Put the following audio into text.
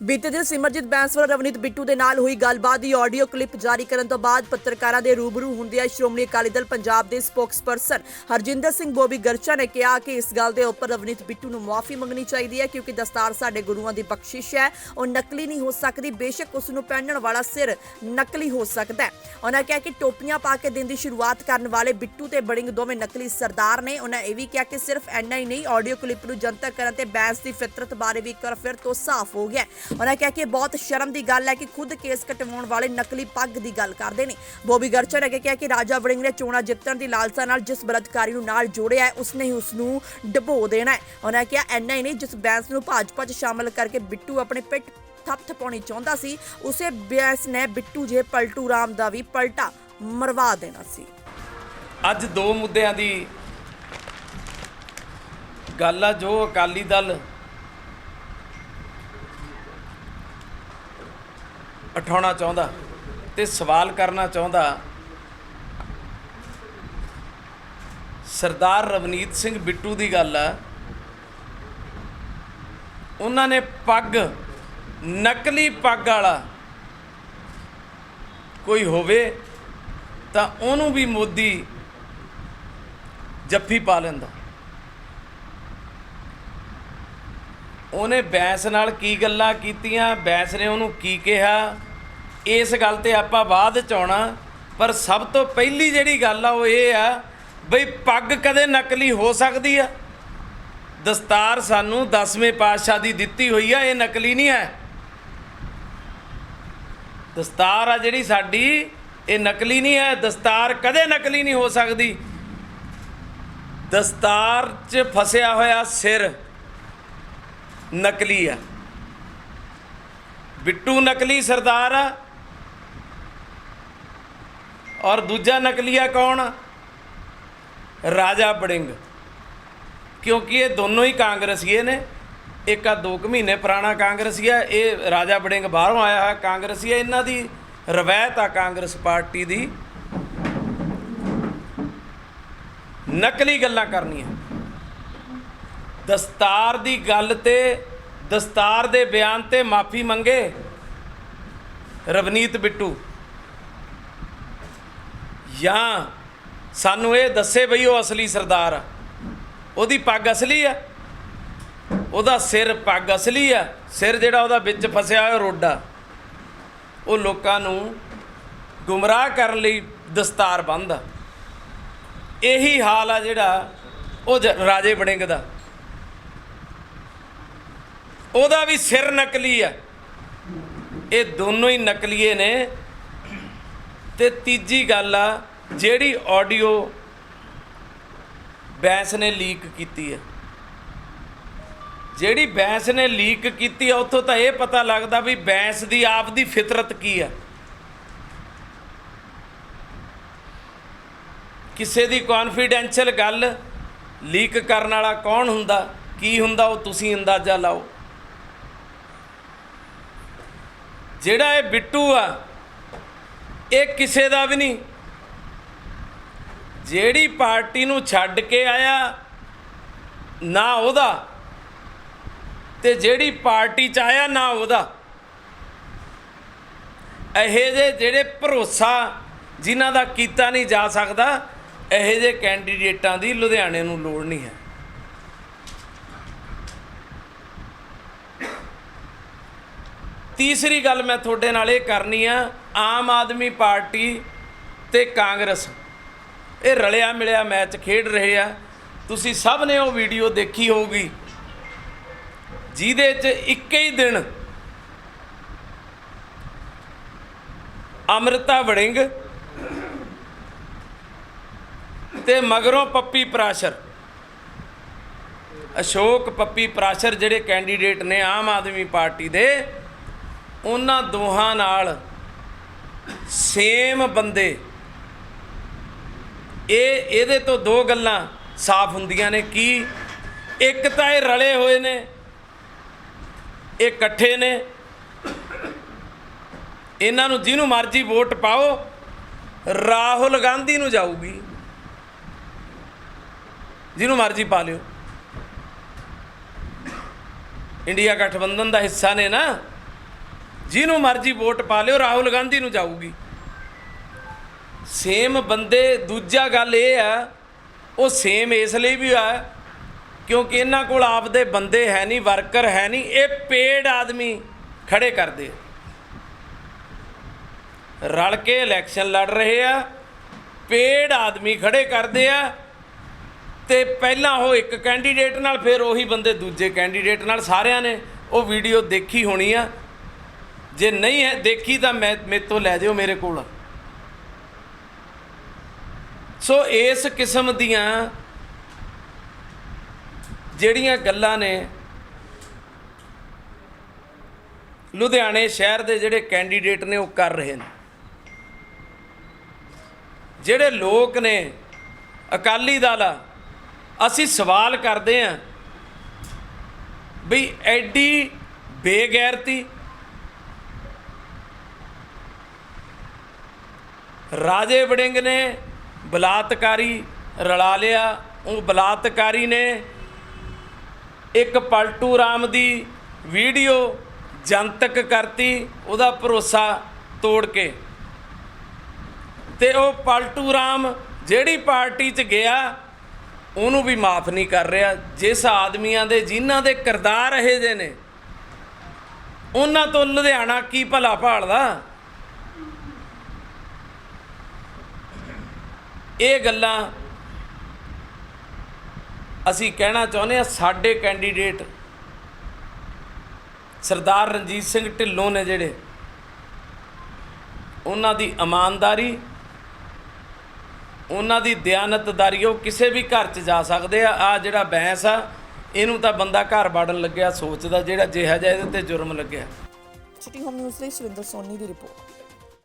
ਬੀਤੇ ਦਿਨ ਸਿਮਰਜੀਤ ਬੈਂਸ ਵੱਲੋਂ ਰਵਨੀਤ ਬਿੱਟੂ ਦੇ ਨਾਲ ਹੋਈ ਗੱਲਬਾਤ ਦੀ ਆਡੀਓ ਕਲਿੱਪ ਜਾਰੀ ਕਰਨ ਤੋਂ ਬਾਅਦ ਪੱਤਰਕਾਰਾਂ ਦੇ ਰੂਬਰੂ ਹੁੰਦਿਆਂ ਸ਼੍ਰੋਮਣੀ ਅਕਾਲੀ ਦਲ ਪੰਜਾਬ ਦੇ ਸਪੋਕਸਪਰਸਨ ਹਰਜਿੰਦਰ ਸਿੰਘ ਬੋਬੀ ਗਰਚਾ ਨੇ ਕਿਹਾ ਕਿ ਇਸ ਗੱਲ ਦੇ ਉੱਪਰ ਰਵਨੀਤ ਬਿੱਟੂ ਨੂੰ ਮੁਆਫੀ ਮੰਗਣੀ ਚਾਹੀਦੀ ਹੈ ਕਿਉਂਕਿ ਦਸਤਾਰ ਸਾਡੇ ਗੁਰੂਆਂ ਦੀ ਬਖਸ਼ਿਸ਼ ਹੈ। ਉਹ ਨਕਲੀ ਨਹੀਂ ਹੋ ਸਕਦੀ, ਬੇਸ਼ੱਕ ਉਸ ਨੂੰ ਪਹਿਨਣ ਵਾਲਾ ਸਿਰ ਨਕਲੀ ਹੋ ਸਕਦਾ ਹੈ। ਉਹਨਾਂ ਕਿਹਾ ਕਿ ਟੋਪੀਆਂ ਪਾ ਕੇ ਦਿਨ ਦੀ ਸ਼ੁਰੂਆਤ ਕਰਨ ਵਾਲੇ ਬਿੱਟੂ ਤੇ ਬੜਿੰਗ ਦੋਵੇਂ ਨਕਲੀ ਸਰਦਾਰ ਨੇ। ਉਹਨਾਂ ਇਹ ਵੀ ਕਿਹਾ ਕਿ ਸਿਰਫ ਐਨਾ ਹੀ ਨਹੀਂ, ਆਡੀਓ ਕਲਿੱਪ ਨੂੰ ਜਨਤਕ ਕਰਨ ਤੇ ਬੈਂਸ ਦੀ ਫਿਤਰਤ ਬਾਰੇ ਵੀ ਇੱਕ ਵਾਰ ਫਿਰ ਤੋਂ ਸਾਫ਼ ਹੋ ਗਿਆ ਉਹਨਾਂ ਕਿਹਾ ਕਿ ਬਹੁਤ ਸ਼ਰਮ ਦੀ ਗੱਲ ਹੈ ਕਿ ਖੁਦ ਕੇਸ ਕਟਵਾਉਣ ਵਾਲੇ ਨਕਲੀ ਪੱਗ ਦੀ ਗੱਲ ਕਰਦੇ ਨੇ। ਬੋਬੀ ਗਰਚਰ ਅੱਗੇ ਕਿਹਾ ਕਿ ਰਾਜਾ ਵੜਿੰਗ ਨੇ ਚੋਣਾਂ ਜਿੱਤਣ ਦੀ ਲਾਲਸਾ ਨਾਲ ਜਿਸ ਬਲਤਕਾਰੀ ਨੂੰ ਨਾਲ ਜੋੜਿਆ ਹੈ, ਉਸਨੇ ਹੀ ਉਸ ਨੂੰ ਡਬੋ ਦੇਣਾ ਹੈ। ਉਹਨਾਂ ਕਿਹਾ ਐਨਾ ਹੀ ਨਹੀਂ, ਜਿਸ ਬੈਂਸ ਨੂੰ ਭਾਜਪਾ 'ਚ ਸ਼ਾਮਲ ਕਰਕੇ ਬਿੱਟੂ ਆਪਣੇ ਪਿੱਠ ਥੱਪ ਥਪਾਉਣੀ ਚਾਹੁੰਦਾ ਸੀ, ਉਸੇ ਬੈਂਸ ਨੇ ਬਿੱਟੂ ਜੇ ਪਲਟੂ ਰਾਮ ਦਾ ਵੀ ਪਲਟਾ ਮਰਵਾ ਦੇਣਾ ਸੀ। ਅੱਜ ਦੋ ਮੁੱਦਿਆਂ ਦੀ ਗੱਲ ਆ, ਜੋ ਅਕਾਲੀ ਦਲ ਉਠਾਉਣਾ ਚਾਹੁੰਦਾ ਤੇ ਸਵਾਲ ਕਰਨਾ ਚਾਹੁੰਦਾ, ਸਰਦਾਰ ਰਵਨੀਤ ਸਿੰਘ ਬਿੱਟੂ ਦੀ ਗੱਲ ਆ। ਉਹਨਾਂ ਨੇ ਪੱਗ, ਨਕਲੀ ਪੱਗ ਵਾਲਾ ਕੋਈ ਹੋਵੇ ਤਾਂ ਉਹਨੂੰ ਵੀ ਮੋਦੀ ਜੱਫੀ ਪਾ ਲੈਂਦਾ। ਉਹਨੇ ਬੈਂਸ ਨਾਲ ਕੀ ਗੱਲਾਂ ਕੀਤੀਆਂ? ਬੈਂਸ ਨੇ ਉਹਨੂੰ ਕੀ ਕਿਹਾ? ਇਸ ਗੱਲ ਤੇ ਆਪਾਂ ਬਾਅਦ ਚ ਆਉਣਾ। ਪਰ ਸਭ ਤੋਂ ਪਹਿਲੀ ਜਿਹੜੀ ਗੱਲ ਆ ਉਹ ਇਹ ਆ ਬਈ ਪੱਗ ਕਦੇ ਨਕਲੀ ਹੋ ਸਕਦੀ ਆ? ਦਸਤਾਰ ਸਾਨੂੰ 10ਵੇਂ ਪਾਤਸ਼ਾਹ ਦੀ ਦਿੱਤੀ ਹੋਈ ਆ, ਇਹ ਨਕਲੀ ਨਹੀਂ ਹੈ। ਦਸਤਾਰ ਆ ਜਿਹੜੀ ਸਾਡੀ, ਇਹ ਨਕਲੀ ਨਹੀਂ ਹੈ। ਦਸਤਾਰ ਕਦੇ ਨਕਲੀ ਨਹੀਂ ਹੋ ਸਕਦੀ। ਦਸਤਾਰ 'ਚ ਫਸਿਆ ਹੋਇਆ ਸਿਰ ਨਕਲੀ ਆ। ਬਿੱਟੂ ਨਕਲੀ ਸਰਦਾਰ ਆ। ਔਰ ਦੂਜਾ ਨਕਲੀਆ ਕੌਣ? ਰਾਜਾ ਬੜਿੰਗ। ਕਿਉਂਕਿ ਇਹ ਦੋਨੋਂ ਹੀ ਕਾਂਗਰਸੀਏ ਨੇ। ਇੱਕ ਆ 2 ਮਹੀਨੇ ਪੁਰਾਣਾ ਕਾਂਗਰਸੀ ਆ। ਇਹ ਰਾਜਾ ਬੜਿੰਗ ਬਾਹਰੋਂ ਆਇਆ ਹੋਇਆ ਕਾਂਗਰਸੀ ਆ। ਇਹਨਾਂ ਦੀ ਰਵਾਇਤ ਆ ਕਾਂਗਰਸ ਪਾਰਟੀ ਦੀ। ਨਕਲੀ ਗੱਲਾਂ ਕਰਨੀਆਂ। ਦਸਤਾਰ ਦੀ ਗੱਲ ਤੇ, ਦਸਤਾਰ ਦੇ ਬਿਆਨ ਤੇ ਮਾਫੀ ਮੰਗੇ? ਰਵਨੀਤ ਬਿੱਟੂ। ਜਾਂ ਸਾਨੂੰ ਇਹ ਦੱਸੇ ਬਈ ਉਹ ਅਸਲੀ ਸਰਦਾਰ ਆ। ਉਹਦੀ ਪੱਗ ਅਸਲੀ ਆ? ਉਹਦਾ ਸਿਰ ਪੱਗ ਅਸਲੀ ਆ? ਸਿਰ ਜਿਹੜਾ ਉਹਦਾ ਵਿੱਚ ਫਸਿਆ ਹੋਇਆ ਰੋਡਾ ਉਹ ਲੋਕਾਂ ਨੂੰ ਗੁੰਮਰਾਹ ਕਰਨ ਲਈ ਦਸਤਾਰ ਬੰਨ੍ਹਦਾ ਇਹੀ ਹਾਲ ਆ ਜਿਹੜਾ ਉਹ ਜ- ਰਾਜੇ ਬੜਿੰਗ ਦਾ। ਉਹਦਾ ਵੀ ਸਿਰ ਨਕਲੀ ਆ। ਇਹ ਦੋਨੋਂ ਹੀ ਨਕਲੀਏ ਨੇ। ਤੇ ਤੀਜੀ ਗੱਲ ਆ, ਜਿਹੜੀ ਆਡੀਓ ਬੈਂਸ ਨੇ ਲੀਕ ਕੀਤੀ ਹੈ ਜਿਹੜੀ ਬੈਂਸ ਨੇ ਲੀਕ ਕੀਤੀ ਆ, ਉੱਥੋਂ ਤਾਂ ਇਹ ਪਤਾ ਲੱਗਦਾ ਵੀ ਬੈਂਸ ਦੀ ਆਪ ਦੀ ਫਿਤਰਤ ਕੀ ਹੈ ਕਿਸੇ ਦੀ ਕੌਨਫੀਡੈਂਸ਼ੀਅਲ ਗੱਲ ਲੀਕ ਕਰਨ ਵਾਲਾ ਕੌਣ ਹੁੰਦਾ, ਕੀ ਹੁੰਦਾ, ਉਹ ਤੁਸੀਂ ਅੰਦਾਜ਼ਾ ਲਾਓ। ਜਿਹੜਾ ਇਹ ਬਿੱਟੂ ਆ, ਇਹ ਕਿਸੇ ਦਾ ਵੀ ਨਹੀਂ। ਜਿਹੜੀ ਪਾਰਟੀ ਨੂੰ ਛੱਡ ਕੇ ਆਇਆ, ਨਾ ਉਹਦਾ। ਤੇ ਜਿਹੜੀ ਪਾਰਟੀ ਚ ਆਇਆ, ਨਾ ਉਹਦਾ। ਇਹੇ ਜੇ ਜਿਹੜੇ ਭਰੋਸਾ ਜਿਨ੍ਹਾਂ ਦਾ ਕੀਤਾ ਨਹੀਂ ਜਾ ਸਕਦਾ, ਇਹੇ ਜੇ ਕੈਂਡੀਡੇਟਾਂ ਦੀ ਲੁਧਿਆਣੇ ਨੂੰ ਲੋੜ ਨਹੀਂ ਹੈ। ਤੀਸਰੀ ਗੱਲ ਮੈਂ ਤੁਹਾਡੇ ਨਾਲ ਇਹ ਕਰਨੀ ਆ, ਆਮ ਆਦਮੀ ਪਾਰਟੀ ਤੇ ਕਾਂਗਰਸ। ਇਹ ਰਲਿਆ ਮਿਲਿਆ ਮੈਚ ਖੇਡ ਰਹੇ ਆ। ਤੁਸੀਂ ਸਭ ਨੇ ਉਹ ਵੀਡੀਓ ਦੇਖੀ ਹੋਊਗੀ। ਜਿਹਦੇ 'ਚ ਇੱਕ ਹੀ ਦਿਨ ਅਮ੍ਰਿਤਾ ਵੜਿੰਗ ਤੇ ਮਗਰੋਂ ਪੱਪੀ ਪ੍ਰਾਸ਼ਰ। ਅਸ਼ੋਕ ਪੱਪੀ ਪ੍ਰਾਸ਼ਰ ਜਿਹੜੇ ਕੈਂਡੀਡੇਟ ਨੇ ਆਮ ਆਦਮੀ ਪਾਰਟੀ ਦੇ ਉਹਨਾਂ ਦੋਹਾਂ ਨਾਲ ਸੇਮ ਬੰਦੇ। ਇਹ, ਇਹਦੇ ਤੋਂ ਦੋ ਗੱਲਾਂ ਸਾਫ਼ ਹੁੰਦੀਆਂ ਨੇ ਕੀ ਇੱਕ ਤਾਂ ਇਹ ਰਲੇ ਹੋਏ ਨੇ, ਇਹ ਇਕੱਠੇ ਨੇ। ਇਹਨਾਂ ਨੂੰ ਜਿਹਨੂੰ ਮਰਜ਼ੀ ਵੋਟ ਪਾਓ, ਰਾਹੁਲ ਗਾਂਧੀ ਨੂੰ ਜਾਊਗੀ। ਜਿਹਨੂੰ ਮਰਜ਼ੀ ਪਾ ਲਿਓ। ਇੰਡੀਆ ਗਠਬੰਧਨ ਦਾ ਹਿੱਸਾ ਨੇ ਨਾ। ਜਿਹਨੂੰ ਮਰਜ਼ੀ ਵੋਟ ਪਾ ਲਿਓ, ਰਾਹੁਲ ਗਾਂਧੀ ਨੂੰ ਜਾਊਗੀ। ਸੇਮ ਬੰਦੇ, ਦੂਜਾ ਗੱਲ ਇਹ ਆ ਉਹ ਸੇਮ ਇਸ ਲਈ ਵੀ ਆ ਕਿਉਂਕਿ ਇਹਨਾਂ ਕੋਲ ਆਪਦੇ ਬੰਦੇ ਹੈ ਨਹੀਂ, ਵਰਕਰ ਹੈ ਨਹੀਂ, ਇਹ ਪੇਡ ਆਦਮੀ ਖੜੇ ਕਰਦੇ ਰਲ ਕੇ ਇਲੈਕਸ਼ਨ ਲੜ ਰਹੇ ਆ, ਪੇਡ ਆਦਮੀ ਖੜੇ ਕਰਦੇ ਆ, ਤੇ ਪਹਿਲਾਂ ਉਹ ਇੱਕ ਕੈਂਡੀਡੇਟ ਨਾਲ, ਫਿਰ ਉਹੀ ਬੰਦੇ ਦੂਜੇ ਕੈਂਡੀਡੇਟ ਨਾਲ, ਸਾਰਿਆਂ ਨੇ ਉਹ ਵੀਡੀਓ ਦੇਖੀ ਹੋਣੀ ਆ। ਜੇ ਨਹੀਂ ਹੈ, ਦੇਖੀ ਤਾਂ ਮੈਂ, ਮੇਰੇ ਤੋਂ ਲੈ ਜਿਓ ਮੇਰੇ ਕੋਲ। ਸੋ ਇਸ ਕਿਸਮ ਦੀਆਂ ਜਿਹੜੀਆਂ ਗੱਲਾਂ ਨੇ, ਲੁਧਿਆਣੇ ਸ਼ਹਿਰ ਦੇ ਜਿਹੜੇ ਕੈਂਡੀਡੇਟ ਨੇ, ਉਹ ਕਰ ਰਹੇ ਨੇ। ਜਿਹੜੇ ਲੋਕ ਨੇ, ਅਕਾਲੀ ਦਲ ਆ, ਅਸੀਂ ਸਵਾਲ ਕਰਦੇ ਆਂ ਵੀ ਐਡੀ ਬੇਗੈਰਤੀ ਰਾਜੇ ਵੜਿੰਗ ਨੇ ਬਲਾਤਕਾਰੀ ਰਲਾ ਲਿਆ। ਉਹ ਬਲਾਤਕਾਰੀ ਨੇ ਇੱਕ ਪਲਟੂ ਰਾਮ ਦੀ ਵੀਡੀਓ ਜਨਤਕ ਕਰਤੀ, ਉਹਦਾ ਭਰੋਸਾ ਤੋੜ ਕੇ। ਤੇ ਉਹ ਪਲਟੂ ਰਾਮ ਜਿਹੜੀ ਪਾਰਟੀ 'ਚ ਗਿਆ, ਉਹਨੂੰ ਵੀ ਮਾਫ ਨਹੀਂ ਕਰ ਰਿਹਾ। ਜਿਸ ਆਦਮੀਆਂ ਦੇ, ਜਿਨ੍ਹਾਂ ਦੇ ਕਿਰਦਾਰ ਇਹ ਜੇ ਨੇ, ਉਹਨਾਂ ਤੋਂ ਲੁਧਿਆਣਾ ਕੀ ਭਲਾ ਭਾਲਦਾ? ਇਹ ਗੱਲਾਂ ਅਸੀਂ ਕਹਿਣਾ ਚਾਹੁੰਦੇ ਆ ਸਾਡੇ ਕੈਂਡੀਡੇਟ ਸਰਦਾਰ ਰਣਜੀਤ ਸਿੰਘ ਢਿੱਲੋਂ ਨੇ ਜਿਹੜੇ, ਉਹਨਾਂ ਦੀ ਇਮਾਨਦਾਰੀ, ਉਹਨਾਂ ਦੀ ਦਿਆਨਤਦਾਰੀ, ਉਹ ਕਿਸੇ ਵੀ ਘਰ 'ਚ ਜਾ ਸਕਦੇ ਆ। ਆ ਜਿਹੜਾ ਬੈਂਸ ਆ, ਇਹਨੂੰ ਤਾਂ ਬੰਦਾ ਘਰ ਬਾੜਨ ਲੱਗਿਆ, ਸੋਚਦਾ ਜਿਹੜਾ ਜਿਹਾ ਜਿਹਾ ਇਹਦੇ ਤੇ ਜੁਰਮ ਲੱਗਿਆ। ਸਿਟੀ ਹੋਮ ਨਿਊਜ਼ ਲਈ ਸੁਰਿੰਦਰ ਸੋਨੀ ਦੀ ਰਿਪੋਰਟ।